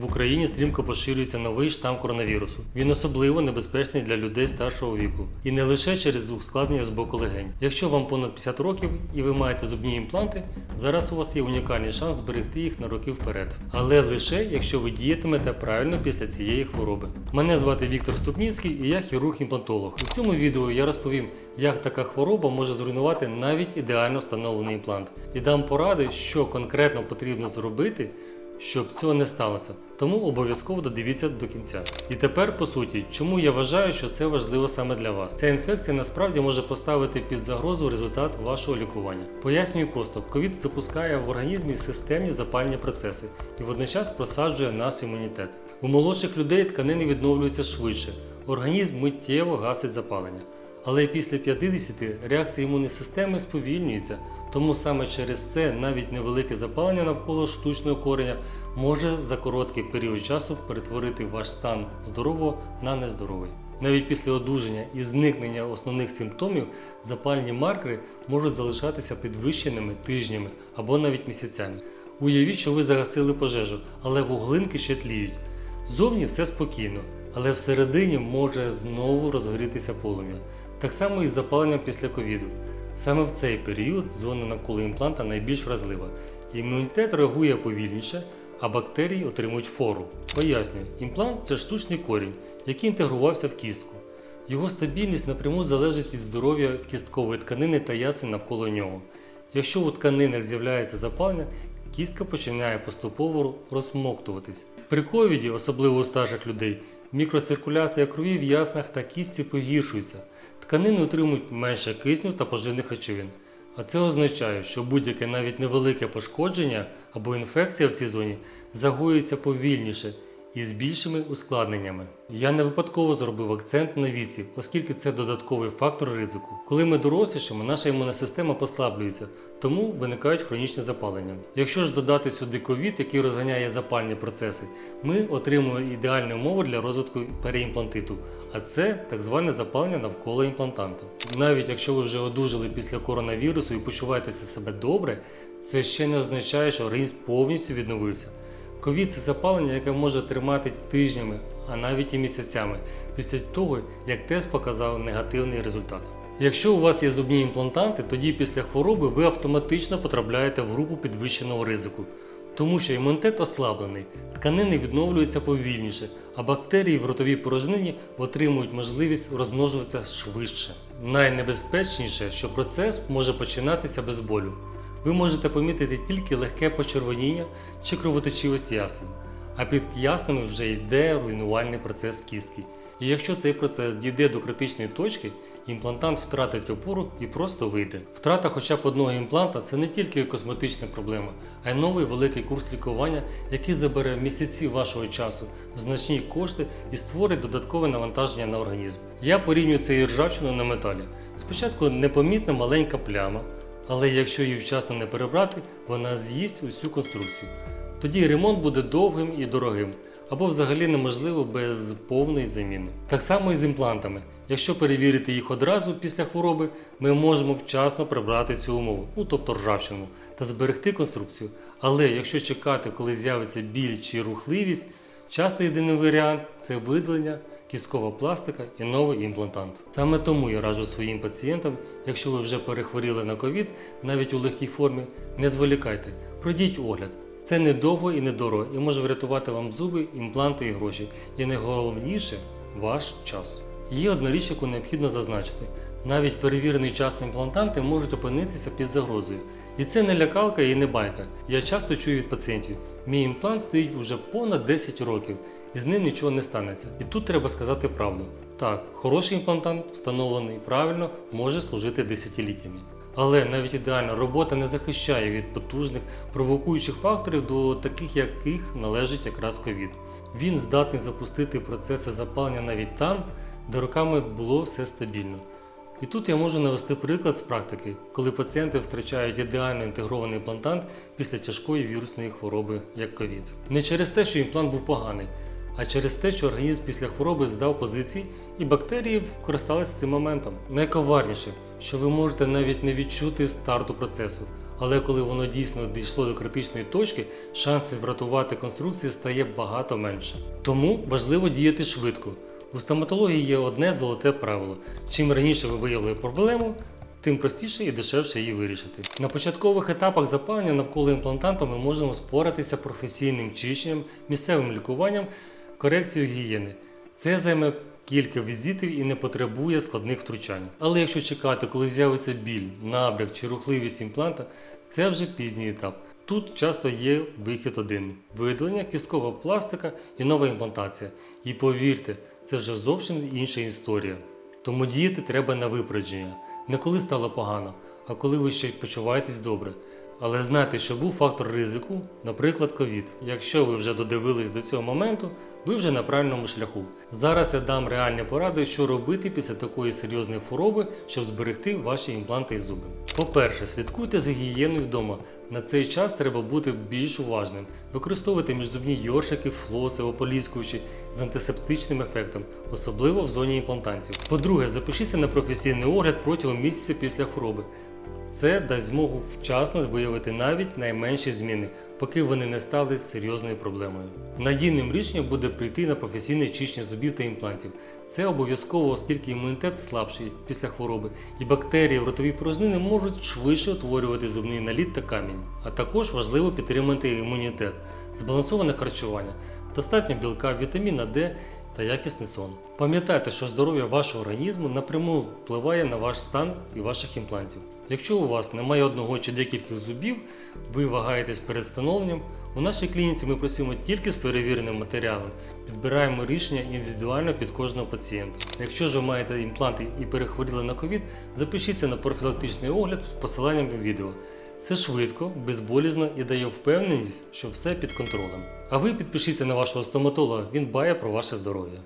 В Україні стрімко поширюється новий штам коронавірусу. Він особливо небезпечний для людей старшого віку. І не лише через ускладнення з боку легень. Якщо вам понад 50 років і ви маєте зубні імпланти, зараз у вас є унікальний шанс зберегти їх на роки вперед. Але лише якщо ви діятимете правильно після цієї хвороби. Мене звати Віктор Ступніцький і я хірург-імплантолог. У цьому відео я розповім, як така хвороба може зруйнувати навіть ідеально встановлений імплант, і дам поради, що конкретно потрібно зробити, щоб цього не сталося. Тому обов'язково додивіться до кінця. І тепер по суті, чому я вважаю, що це важливо саме для вас. Ця інфекція насправді може поставити під загрозу результат вашого лікування. Пояснюю просто, ковід запускає в організмі системні запальні процеси і водночас просаджує наш імунітет. У молодших людей тканини відновлюються швидше, організм миттєво гасить запалення. Але після 50 реакція імунної системи сповільнюється, тому саме через це навіть невелике запалення навколо штучного кореня може за короткий період часу перетворити ваш стан здорового на нездоровий. Навіть після одужання і зникнення основних симптомів запальні маркери можуть залишатися підвищеними тижнями або навіть місяцями. Уявіть, що ви загасили пожежу, але вуглинки ще тліють. Зовні все спокійно, але всередині може знову розгорітися полум'я. Так само і з запаленням після ковіду. Саме в цей період зона навколо імпланта найбільш вразлива. Імунітет реагує повільніше, а бактерії отримують фору. Пояснюю, імплант це штучний корінь, який інтегрувався в кістку. Його стабільність напряму залежить від здоров'я кісткової тканини та ясен навколо нього. Якщо у тканинах з'являється запалення, кістка починає поступово розсмоктуватись. При ковіді, особливо у старших людей, мікроциркуляція крові в яснах та кістці погіршується. Тканини отримують менше кисню та поживних речовин. А це означає, що будь-яке навіть невелике пошкодження або інфекція в цій зоні загоюється повільніше і з більшими ускладненнями. Я не випадково зробив акцент на віці, оскільки це додатковий фактор ризику. Коли ми дорослішимо, наша імунна система послаблюється, тому виникають хронічні запалення. Якщо ж додати сюди ковід, який розганяє запальні процеси, ми отримуємо ідеальну умову для розвитку переімплантиту, а це так зване запалення навколо імплантанта. Навіть якщо ви вже одужали після коронавірусу і почуваєтеся себе добре, це ще не означає, що організм повністю відновився. Ковід це запалення, яке може тримати тижнями, а навіть і місяцями, після того, як тест показав негативний результат. Якщо у вас є зубні імплантанти, тоді після хвороби ви автоматично потрапляєте в групу підвищеного ризику, тому що імунітет ослаблений, тканини відновлюються повільніше, а бактерії в ротовій порожнині отримують можливість розмножуватися швидше. Найнебезпечніше, що процес може починатися без болю. Ви можете помітити тільки легке почервоніння чи кровоточивість ясен, а під яснами вже йде руйнувальний процес кістки. І якщо цей процес дійде до критичної точки, імплантант втратить опору і просто вийде. Втрата хоча б одного імпланта це не тільки косметична проблема, а й новий великий курс лікування, який забере місяці вашого часу, значні кошти і створить додаткове навантаження на організм. Я порівнюю це і ржавчину на металі. Спочатку непомітна маленька пляма, але якщо її вчасно не перебрати, вона з'їсть усю конструкцію. Тоді ремонт буде довгим і дорогим, або взагалі неможливо без повної заміни. Так само і з імплантами. Якщо перевірити їх одразу після хвороби, ми можемо вчасно прибрати цю умову, ну тобто ржавчину, та зберегти конструкцію. Але якщо чекати, коли з'явиться біль чи рухливість, часто єдиний варіант це видалення кісткова пластика і новий імплантант. Саме тому я раджу своїм пацієнтам, якщо ви вже перехворіли на ковід, навіть у легкій формі, не зволікайте, пройдіть огляд. Це недовго і недорого і може врятувати вам зуби, імпланти і гроші. І найголовніше ваш час. Є одна річ, яку необхідно зазначити. Навіть перевірений час імплантанти можуть опинитися під загрозою. І це не лякалка і не байка. Я часто чую від пацієнтів, мій імплант стоїть уже понад 10 років і з ним нічого не станеться. І тут треба сказати правду. Так, хороший імплантант, встановлений правильно, може служити десятиліттями. Але навіть ідеальна робота не захищає від потужних провокуючих факторів, до таких яких належить якраз ковід. Він здатний запустити процеси запалення навіть там, де роками було все стабільно. І тут я можу навести приклад з практики, коли пацієнти втрачають ідеально інтегрований імплантант після тяжкої вірусної хвороби, як ковід. Не через те, що імплант був поганий, а через те, що організм після хвороби здав позиції і бактерії скористалися цим моментом. Найковарніше, що ви можете навіть не відчути старту процесу, Але коли воно дійсно дійшло до критичної точки, шансів врятувати конструкції стає багато менше. Тому важливо діяти швидко. У стоматології є одне золоте правило: чим раніше ви виявили проблему, тим простіше і дешевше її вирішити. На початкових етапах запалення навколо імплантанту ми можемо споратися професійним чищенням, місцевим лікуванням, корекцією гігієни. Це займе кілька візитів і не потребує складних втручань. Але якщо чекати, коли з'явиться біль, набряк чи рухливість імпланта, це вже пізній етап. Тут часто є вихід один: видалення, кісткова пластика і нова імплантація. І повірте, це вже зовсім інша історія. Тому діяти треба на випередження. Не коли стало погано, а коли ви ще почуваєтесь добре. Але знайте, що був фактор ризику, наприклад, ковід. Якщо ви вже додивились до цього моменту, ви вже на правильному шляху. Зараз я дам реальні поради, що робити після такої серйозної хвороби, щоб зберегти ваші імпланти і зуби. По-перше, слідкуйте за гігієною вдома. На цей час треба бути більш уважним. Використовуйте міжзубні йоршики, флоси, ополіскуючі з антисептичним ефектом, особливо в зоні імплантантів. По-друге, запишіться на професійний огляд протягом місяця після хвороби. Це дасть змогу вчасно виявити навіть найменші зміни, поки вони не стали серйозною проблемою. Надійним рішенням буде прийти на професійне чищення зубів та імплантів. Це обов'язково, оскільки імунітет слабший після хвороби, і бактерії в ротовій порожнини можуть швидше утворювати зубний наліт та камінь. А також важливо підтримати імунітет, збалансоване харчування, достатньо білка, вітаміна Д та якісний сон. Пам'ятайте, що здоров'я вашого організму напряму впливає на ваш стан і ваших імплантів. Якщо у вас немає одного чи декількох зубів, ви вагаєтесь перед встановленням. У нашій клініці ми працюємо тільки з перевіреним матеріалом, підбираємо рішення індивідуально під кожного пацієнта. Якщо ж ви маєте імпланти і перехворіли на ковід, запишіться на профілактичний огляд з посиланням в відео. Це швидко, безболізно і дає впевненість, що все під контролем. А ви підпишіться на вашого стоматолога, він дбає про ваше здоров'я.